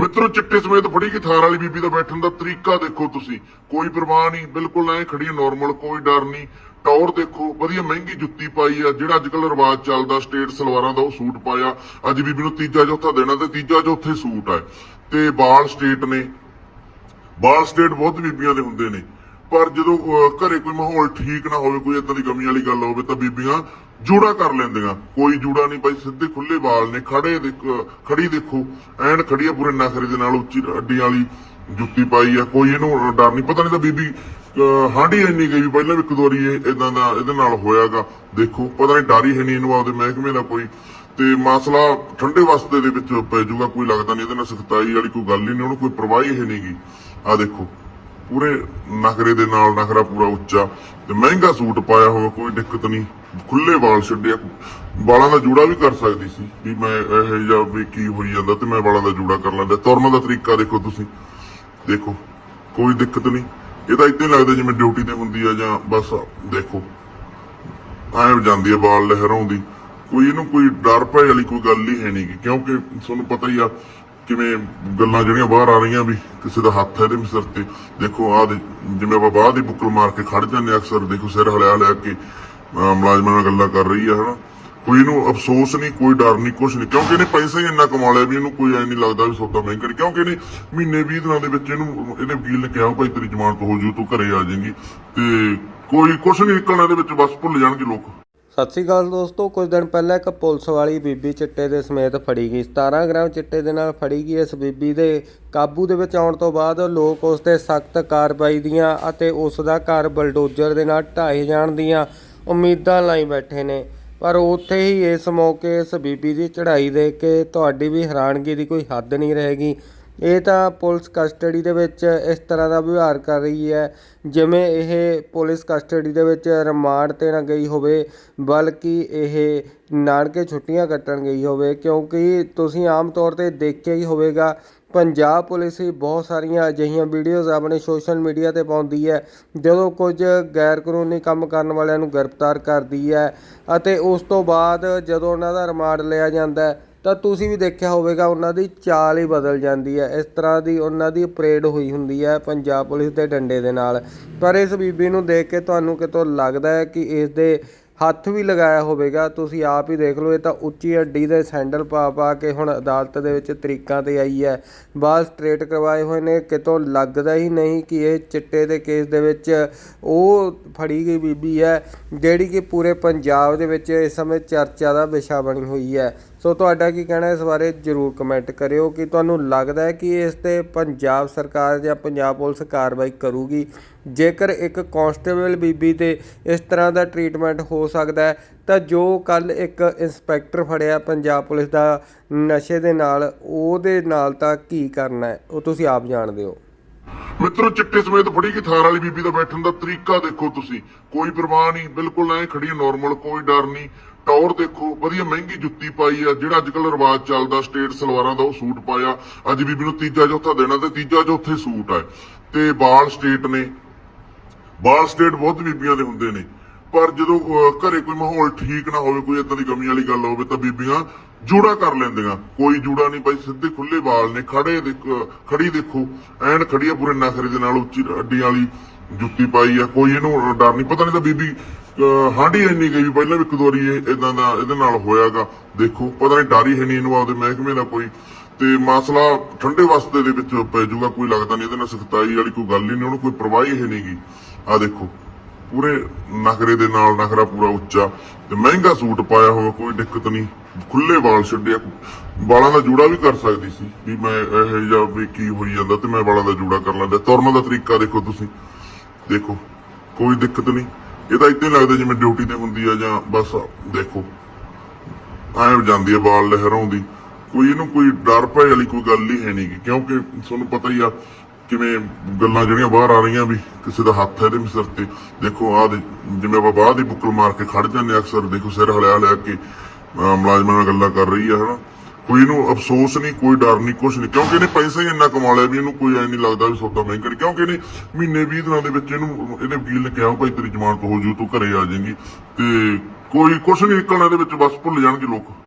ਮਿੱਤਰੋ, ਚਿੱਟੇ ਸਮੇਤ ਫੜੀ ਕਿ ਥਾਰ ਵਾਲੀ ਬੀਬੀ ਦਾ ਬੈਠਣ ਦਾ ਤਰੀਕਾ ਦੇਖੋ ਤੁਸੀਂ। ਕੋਈ ਪਰਵਾਹ ਨਹੀਂ, ਬਿਲਕੁਲ ਐ ਖੜੀ ਨਾਰਮਲ ਕੋਈ ਡਰ ਨਹੀਂ। ਟੌਰ ਦੇਖੋ, ਵਧੀਆ ਮਹਿੰਗੀ ਜੁੱਤੀ ਪਾਈ ਆ, ਜਿਹੜਾ ਅੱਜ ਕੱਲ ਰਿਵਾਜ ਚੱਲਦਾ, ਸਟੇਟ ਸਲਵਾਰਾਂ ਦਾ ਉਹ ਸੂਟ ਪਾਇਆ। ਅੱਜ ਬੀਬੀ ਨੂੰ ਤੀਜਾ ਚੌਥਾ ਦੇਣਾ ਤੇ ਤੀਜਾ ਚੌਥੇ ਸੂਟ ਹੈ ਤੇ ਬਾਲ ਸਟੇਟ ਨੇ। ਬਾਲ ਸਟੇਟ ਬਹੁਤ ਬੀਬੀਆਂ ਦੇ ਹੁੰਦੇ ਨੇ। ਪਰ ਜਦੋਂ ਘਰੇ ਕੋਈ ਮਾਹੌਲ ਠੀਕ ਨਾ ਹੋਵੇ, ਕੋਈ ਇਦਾਂ ਦੀ ਕਮੀ ਵਾਲੀ ਗੱਲ ਹੋਵੇ ਤਾਂ ਬੀਬੀਆਂ ਜੂੜਾ ਕਰ ਲੈਂਦੀਆਂ। ਕੋਈ ਜੂੜਾ ਨਹੀਂ ਭਾਈ, ਸਿੱਧੇ ਖੁੱਲੇ ਵਾਲ ਨੇ ਖੜੇ ਖੜੀ ਦੇਖੋ। ਐਨ ਖੜੀ ਪੂਰੇ ਨਖਰੇ ਦੇ ਨਾਲ ਉੱਚੀ ਅੱਡੀ ਵਾਲੀ ਜੁੱਤੀ ਪਾਈ ਆ, ਕੋਈ ਇਹਨੂੰ ਡਰ ਨਹੀਂ। ਪਤਾ ਨਹੀਂ ਤਾਂ ਬੀਬੀ ਹਾਂਡੀ ਇੰਨੀ ਗਈ ਪਹਿਲਾਂ ਵੀ ਇੱਕ ਦੋ ਵਾਰੀ ਇਹ ਇਦਾਂ ਦਾ, ਇਹਦੇ ਨਾਲ ਹੋਇਆਗਾ। ਦੇਖੋ, ਪਤਾ ਨਹੀਂ ਡਰ ਹੀ ਹੈ ਨਹੀਂ ਇਹਨੂੰ ਆਪਦੇ ਮਹਿਕਮੇ ਦਾ ਕੋਈ। ਤੇ ਮਸਲਾ ਠੰਡੇ ਵਸਤੇ ਦੇ ਵਿੱਚ ਪੈ ਜਾਊਗਾ, ਕੋਈ ਲੱਗਦਾ ਨਹੀਂ ਇਹਦੇ ਨਾਲ ਸਖਤਾਈ ਵਾਲੀ ਕੋਈ ਗੱਲ ਹੀ ਨਹੀਂ, ਉਹਨੂੰ ਕੋਈ ਪਰਵਾਹੀ ਹੀ ਹੈ ਨਹੀਂਗੀ ਆ ਦੇਖੋ ਪੂਰੇ ਨਖਰੇ ਦੇ ਨਾਲ ਨਖਰਾ ਪੂਰਾ ਉੱਚਾ ਤੇ ਮਹਿੰਗਾ ਸੂਟ ਪਾਇਆ ਹੋਇਆ, ਕੋਈ ਦਿੱਕਤ ਨਹੀਂ। ਖੁੱਲੇ ਵਾਲ ਛੱਡਿਆ। ਵਾਲਾਂ ਦਾ ਜੂੜਾ ਵੀ ਕਰ ਸਕਦੀ ਸੀ ਵੀ ਮੈਂ ਇਹ ਜਾਂ ਵੀ ਕੀ ਹੋਈ ਜਾਂਦਾ ਤੇ ਮੈਂ ਵਾਲਾਂ ਦਾ ਜੂੜਾ ਕਰ ਲੈਂਦਾ। ਤੁਰਨ ਦਾ ਤਰੀਕਾ ਦੇਖੋ ਤੁਸੀਂ। ਦੇਖੋ, ਕੋਈ ਦਿੱਕਤ ਨਹੀਂ। ਇਹ ਤਾਂ ਇਦਾਂ ਲੱਗਦਾ ਜਿਵੇਂ ਡਿਊਟੀ ਤੇ ਹੁੰਦੀ ਆ ਜਾਂ ਬਸ ਦੇਖੋ। ਐਂ ਜਾਂਦੀ ਆ ਬਾਲ ਲਹਿਰਾਉਂਦੀ। ਕੋਈ ਇਹਨੂੰ ਕੋਈ ਡਰ ਭੈ ਵਾਲੀ ਕੋਈ ਗੱਲ ਹੀ ਹੈ ਨਹੀਂਗੀ ਕਿਉਂਕਿ ਤੁਹਾਨੂੰ ਪਤਾ ਹੀ ਆ ਕਿਵੇਂ ਗੱਲਾਂ ਜਿਹੜੀਆਂ ਬਾਹਰ ਆ ਰਹੀਆਂ ਵੀ ਕਿਸੇ ਦਾ ਹੱਥ ਹੈ ਇਹਦੇ ਸਿਰ ਤੇ। ਦੇਖੋ ਆ ਜਿਵੇਂ ਆਪਾਂ ਬਾਹਰ ਦੀ ਬੁੱਕਲ ਮਾਰ ਕੇ ਖੜ ਜਾਂਦੇ ਅਕਸਰ, ਦੇਖੋ, ਸਿਰ ਹਲਿਆ ਹਲਿਆ ਕੇ ਮੁਲਾਜ਼ਮਾਂ ਨਾਲ ਗੱਲਾਂ ਕਰ ਰਹੀ ਆ, ਹਨਾ। ਕੋਈ ਇਹਨੂੰ ਅਫਸੋਸ ਨਹੀਂ, ਕੋਈ ਡਰ ਨਹੀਂ, ਕੁਛ ਨਹੀਂ। ਕਿਉਂਕਿ ਇਹਨੇ ਪੈਸਾ ਹੀ ਇੰਨਾ ਕਮਾ ਲਿਆ ਵੀ ਇਹਨੂੰ ਕੋਈ ਐ ਨਹੀਂ ਲੱਗਦਾ ਵੀ ਸੌਦਾ ਮਹਿੰਗਾ ਨਹੀਂ। ਕਿਉਂਕਿ ਇਹਨੇ ਮਹੀਨੇ 20 ਦਿਨਾਂ ਦੇ ਵਿੱਚ ਇਹਨੂੰ, ਇਹਨੇ ਵਕੀਲ ਨੇ ਕਿਹਾ ਭਾਈ ਤੇਰੀ ਜ਼ਮਾਨਤ ਹੋ ਜੂ, ਤੂੰ ਘਰੇ ਆ ਜਾਏਂਗੀ। ਤੇ ਕੋਈ ਕੁਛ ਨਹੀਂ ਨਿਕਲਣਾ ਇਹਦੇ ਵਿੱਚ, ਬਸ ਭੁੱਲ ਜਾਣਗੇ ਲੋਕ। ਸਤਿ ਸ਼੍ਰੀ ਅਕਾਲ ਦੋਸਤੋ, ਕੁਝ ਦਿਨ ਪਹਿਲਾਂ ਇੱਕ ਪੁਲਿਸ ਵਾਲੀ ਬੀਬੀ ਚਿੱਟੇ ਦੇ ਸਮੇਤ ਫੜੀ ਗਈ। 17 ਗ੍ਰਾਮ ਚਿੱਟੇ ਦੇ ਨਾਲ ਫੜੀ ਗਈ। ਇਸ ਬੀਬੀ ਦੇ ਕਾਬੂ ਦੇ ਵਿੱਚ ਆਉਣ ਤੋਂ ਬਾਅਦ ਲੋਕ ਉਸ ਤੇ ਸਖਤ ਕਾਰਵਾਈ ਦੀਆਂ ਅਤੇ ਉਸ ਦਾ ਘਰ ਬਲਡੋਜ਼ਰ ਦੇ ਨਾਲ ਢਾਏ ਜਾਣ ਦੀਆਂ ਉਮੀਦਾਂ ਲਾਈ ਬੈਠੇ ਨੇ। ਪਰ ਉੱਥੇ ਹੀ ਇਸ ਮੌਕੇ ਇਸ ਬੀਬੀ ਦੀ ਚੜ੍ਹਾਈ ਦੇਖ ਕੇ ਤੁਹਾਡੀ ਵੀ ਹੈਰਾਨਗੀ ਦੀ ਕੋਈ ਹੱਦ ਨਹੀਂ ਰਹੇਗੀ। ਇਹ ਤਾਂ ਪੁਲਿਸ ਕਸਟਡੀ ਦੇ ਵਿੱਚ ਇਸ ਤਰ੍ਹਾਂ ਦਾ ਵਿਵਹਾਰ ਕਰ ਰਹੀ ਹੈ, ਜਿਵੇਂ ਇਹ ਪੁਲਿਸ ਕਸਟਡੀ ਦੇ ਵਿੱਚ ਰਿਮਾਂਡ ਤੇ ਨਾ ਗਈ ਹੋਵੇ, ਬਲਕਿ ਇਹ ਨਾਨਕੇ ਛੁੱਟੀਆਂ ਕੱਟਣ ਗਈ ਹੋਵੇ, ਕਿਉਂਕਿ ਤੁਸੀਂ ਆਮ ਤੌਰ ਤੇ ਦੇਖਿਆ ਹੀ ਹੋਵੇਗਾ, ਪੰਜਾਬ ਪੁਲਿਸ ਹੀ ਬਹੁਤ ਸਾਰੀਆਂ ਅਜਿਹੀਆਂ ਵੀਡੀਓਜ਼ ਆਪਣੇ ਸੋਸ਼ਲ ਮੀਡੀਆ ਤੇ ਪਾਉਂਦੀ ਹੈ, ਜਦੋਂ ਕੁਝ ਗੈਰ ਕਾਨੂੰਨੀ ਕੰਮ ਕਰਨ ਵਾਲਿਆਂ ਨੂੰ ਗ੍ਰਿਫਤਾਰ ਕਰਦੀ ਹੈ, ਅਤੇ ਉਸ ਤੋਂ ਬਾਅਦ ਜਦੋਂ ਉਹਨਾਂ ਦਾ ਰਿਮਾਂਡ ਲਿਆ ਜਾਂਦਾ ਹੈ ਤਾਂ ਤੁਸੀਂ ਵੀ ਦੇਖਿਆ ਹੋਵੇਗਾ ਉਹਨਾਂ ਦੀ ਚਾਲ ਹੀ ਬਦਲ ਜਾਂਦੀ ਹੈ। ਇਸ ਤਰ੍ਹਾਂ ਦੀ ਉਹਨਾਂ ਦੀ ਪਰੇਡ ਹੋਈ ਹੁੰਦੀ ਹੈ ਪੰਜਾਬ ਪੁਲਿਸ ਦੇ ਡੰਡੇ ਦੇ ਨਾਲ। ਪਰ ਇਸ ਬੀਬੀ ਨੂੰ ਦੇਖ ਕੇ ਤੁਹਾਨੂੰ ਕਿਤੋਂ ਲੱਗਦਾ ਹੈ ਕਿ ਇਸ ਦੇ ਹੱਥ ਵੀ ਲਗਾਇਆ ਹੋਵੇਗਾ। ਤੁਸੀਂ ਆਪ ਹੀ ਦੇਖ ਲਓ, ਇਹ ਤਾਂ ਉੱਚੀ ਅੱਡੀ ਦੇ ਸੈਂਡਲ ਪਾ ਪਾ ਕੇ ਹੁਣ ਅਦਾਲਤ ਦੇ ਵਿੱਚ ਤਰੀਕਾਂ ਤੇ ਆਈ ਹੈ। ਬਾਲ ਸਟ੍ਰੇਟ ਕਰਵਾਏ ਹੋਏ ਨੇ, ਕਿਤੋਂ ਲੱਗਦਾ ਹੀ ਨਹੀਂ ਕਿ ਇਹ ਚਿੱਟੇ ਦੇ ਕੇਸ ਦੇ ਵਿੱਚ ਉਹ ਫੜੀ ਗਈ ਬੀਬੀ ਹੈ, ਜਿਹੜੀ ਕਿ ਪੂਰੇ ਪੰਜਾਬ ਦੇ ਵਿੱਚ ਇਸ ਸਮੇਂ ਚਰਚਾ ਦਾ ਵਿਸ਼ਾ ਬਣੀ ਹੋਈ ਹੈ। ਸੋ ਤੁਹਾਡਾ ਕੀ ਕਹਿਣਾ ਇਸ ਬਾਰੇ ਜਰੂਰ ਕਮੈਂਟ ਕਰਿਓ। ਕਿ ਤੁਹਾਨੂੰ ਲੱਗਦਾ ਹੈ ਕਿ ਇਸ ਤੇ ਪੰਜਾਬ ਸਰਕਾਰ ਜਾਂ ਪੰਜਾਬ ਪੁਲਿਸ ਕਾਰਵਾਈ ਕਰੂਗੀ? ਜੇਕਰ ਇੱਕ ਕਾਂਸਟੇਬਲ ਬੀਬੀ ਤੇ ਇਸ ਤਰ੍ਹਾਂ ਦਾ ਟ੍ਰੀਟਮੈਂਟ ਹੋ ਸਕਦਾ ਹੈ, ਤਾਂ ਜੋ ਕੱਲ ਇੱਕ ਇੰਸਪੈਕਟਰ ਫੜਿਆ ਪੰਜਾਬ ਪੁਲਿਸ ਦਾ ਨਸ਼ੇ ਦੇ ਨਾਲ, ਉਹਦੇ ਨਾਲ ਤਾਂ ਕੀ ਕਰਨਾ ਹੈ? ਉਹ ਤੁਸੀਂ ਆਪ ਜਾਣਦੇ ਹੋ। ਮਿੱਤਰੋ, ਚਿੱਟੇ ਸਮੇਤ ਫੜੀ ਕਿ ਥਾਰ ਵਾਲੀ ਬੀਬੀ ਦਾ ਬੈਠਣ ਦਾ ਤਰੀਕਾ ਦੇਖੋ ਤੁਸੀਂ। ਕੋਈ ਪਰਵਾਹ ਨਹੀਂ, ਬਿਲਕੁਲ ਐ ਖੜੀ ਨਾਰਮਲ ਕੋਈ ਡਰ ਨਹੀਂ। ਟੌਰ ਦੇਖੋ, ਵਧੀਆ ਮਹਿੰਗੀ ਜੁੱਤੀ ਪਾਈ ਆ, ਜਿਹੜਾ ਅੱਜ ਕੱਲ ਰਿਵਾਜ ਚੱਲਦਾ, ਸਟੇਟ ਸਲਵਾਰਾਂ ਦਾ ਉਹ ਸੂਟ ਪਾਇਆ। ਅੱਜ ਬੀਬੀ ਨੂੰ ਤੀਜਾ ਚੌਥਾ ਦੇਣਾ ਤੇ ਤੀਜਾ ਚੌਥੇ ਸੂਟ ਹੈ ਤੇ ਬਾਲ ਸਟੇਟ ਨੇ ਬਾਲ ਸਟੇਟ ਬਹੁਤ ਬੀਬੀਆਂ ਦੇ ਹੁੰਦੇ ਨੇ। ਪਰ ਜਦੋਂ ਘਰੇ ਕੋਈ ਮਾਹੌਲ ਠੀਕ ਨਾ ਹੋਵੇ, ਕੋਈ ਇਦਾਂ ਦੀ ਕਮੀ ਵਾਲੀ ਗੱਲ ਹੋਵੇ, ਤਾਂ ਬੀਬੀਆਂ ਜੂੜਾ ਕਰ ਲੈਂਦੀਆਂ। ਕੋਈ ਜੂੜਾ ਨਹੀਂ ਭਾਈ, ਸਿੱਧੇ ਖੁੱਲੇ ਵਾਲ ਨੇ ਖੜੇ ਖੜੀ ਦੇਖੋ। ਐਨ ਖੜੀ ਪੂਰੇ ਨਖਰੇ ਦੇ ਨਾਲ ਉੱਚੀ ਅੱਡੀ ਵਾਲੀ ਜੁੱਤੀ ਪਾਈ ਆ। ਕੋਈ ਇਹਨੂੰ ਡਰ ਨਹੀਂ। ਪਤਾ ਨਹੀਂ ਤਾਂ ਬੀਬੀ ਹਾਂਡੀ ਇੰਨੀ ਗਈ ਪਹਿਲਾਂ ਵੀ ਇੱਕ ਦੋ ਵਾਰੀ ਇਹ ਇਦਾਂ ਦਾ, ਇਹਦੇ ਨਾਲ ਹੋਇਆਗਾ। ਦੇਖੋ, ਪਤਾ ਨਹੀਂ ਡਰ ਹੀ ਹੈ ਨਹੀਂ ਇਹਨੂੰ ਆਪਦੇ ਮਹਿਕਮੇ ਦਾ ਕੋਈ। ਤੇ ਮਸਲਾ ਠੰਡੇ ਵਸਤੇ ਦੇ ਵਿੱਚ ਪੈ ਜਾਊਗਾ, ਕੋਈ ਲੱਗਦਾ ਨਹੀਂ ਇਹਦੇ ਨਾਲ ਸਖਤਾਈ ਵਾਲੀ ਕੋਈ ਗੱਲ ਹੀ ਨਹੀਂ, ਉਹਨੂੰ ਕੋਈ ਪਰਵਾਹ ਹੀ ਹੈ ਨਹੀਂਗੀ ਆ ਦੇਖੋ, ਪੂਰੇ ਨਖਰੇ ਦੇ ਨਾਲ ਨਖਰਾ ਪੂਰਾ ਉੱਚਾ ਤੇ ਮਹਿੰਗਾ ਸੂਟ ਪਾਇਆ ਹੋਇਆ ਕੋਈ ਦਿੱਕਤ ਨਹੀਂ। ਖੁੱਲੇ ਵਾਲ ਛੱਡਿਆ, ਵਾਲਾਂ ਦਾ ਜੂੜਾ ਵੀ ਕਰ ਸਕਦੀ ਸੀ ਵੀ ਮੈਂ ਇਹ ਜਾਂ ਵੀ ਕੀ ਹੋਈ ਜਾਂਦਾ ਤੇ ਮੈਂ ਵਾਲਾਂ ਦਾ ਜੂੜਾ ਕਰ ਲੈਂਦਾ। ਤੁਰਨ ਦਾ ਤਰੀਕਾ ਦੇਖੋ ਤੁਸੀਂ। ਦੇਖੋ, ਕੋਈ ਦਿੱਕਤ ਨਹੀਂ। ਇਹ ਤਾਂ ਇਦਾਂ ਲੱਗਦਾ ਜਿਵੇਂ ਡਿਊਟੀ ਤੇ ਹੁੰਦੀ ਆ ਜਾਂ ਬਸ ਦੇਖੋ। ਐਂ ਜਾਂਦੀ ਆ ਵਾਲ ਲਹਿਰਾਉਂਦੀ। ਕੋਈ ਇਹਨੂੰ ਕੋਈ ਡਰ ਭੈ ਵਾਲੀ ਕੋਈ ਗੱਲ ਹੀ ਹੈ ਨਹੀਂਗੀ ਕਿਉਂਕਿ ਤੁਹਾਨੂੰ ਪਤਾ ਹੀ ਆ, ਕਿਵੇਂ ਗੱਲਾਂ ਜਿਹੜੀਆਂ ਬਾਹਰ ਆ ਰਹੀਆਂ ਵੀ ਕਿਸੇ ਦਾ ਹੱਥ ਹੈ ਇਹਦੇ ਸਿਰ ਤੇ। ਦੇਖੋ ਆ ਜਿਵੇਂ ਆਪਾਂ ਬਾਹਰ ਦੀ ਬੁੱਕਲ ਮਾਰ ਕੇ ਖੜ ਜਾਂਦੇ ਅਕਸਰ, ਦੇਖੋ ਸਿਰ ਹਲਿਆ ਹਲਿਆ ਕੇ ਮੁਲਾਜ਼ਮਾਂ ਨਾਲ ਗੱਲਾਂ ਕਰ ਰਹੀ ਆ, ਹਨਾ। ਕੋਈ ਇਹਨੂੰ ਅਫਸੋਸ ਨਹੀਂ, ਕੋਈ ਡਰ ਨਹੀਂ, ਕੁਛ ਨਹੀਂ। ਕਿਉਂਕਿ ਇਹਨੇ ਪੈਸਾ ਹੀ ਇੰਨਾ ਕਮਾ ਲਿਆ ਵੀ ਇਹਨੂੰ ਕੋਈ ਐ ਨਹੀਂ ਲੱਗਦਾ ਵੀ ਸੌਦਾ ਮਹਿੰਗਾ ਕਿਉਂਕਿ ਇਹਨੇ ਮਹੀਨੇ 20 ਦਿਨਾਂ ਦੇ ਵਿੱਚ ਇਹਨੂੰ ਇਹਦੇ ਵਕੀਲ ਨੇ ਕਿਹਾ, ਭਾਈ ਤੇਰੀ ਜ਼ਮਾਨਤ ਹੋ ਜੂ, ਤੂੰ ਘਰੇ ਆ ਜਾਏਂਗੀ। ਤੇ ਕੋਈ ਕੁਛ ਨਹੀਂ ਨਿਕਲਣਾ ਇਹਦੇ ਵਿੱਚ, ਬਸ ਭੁੱਲ ਜਾਣਗੇ ਲੋਕ।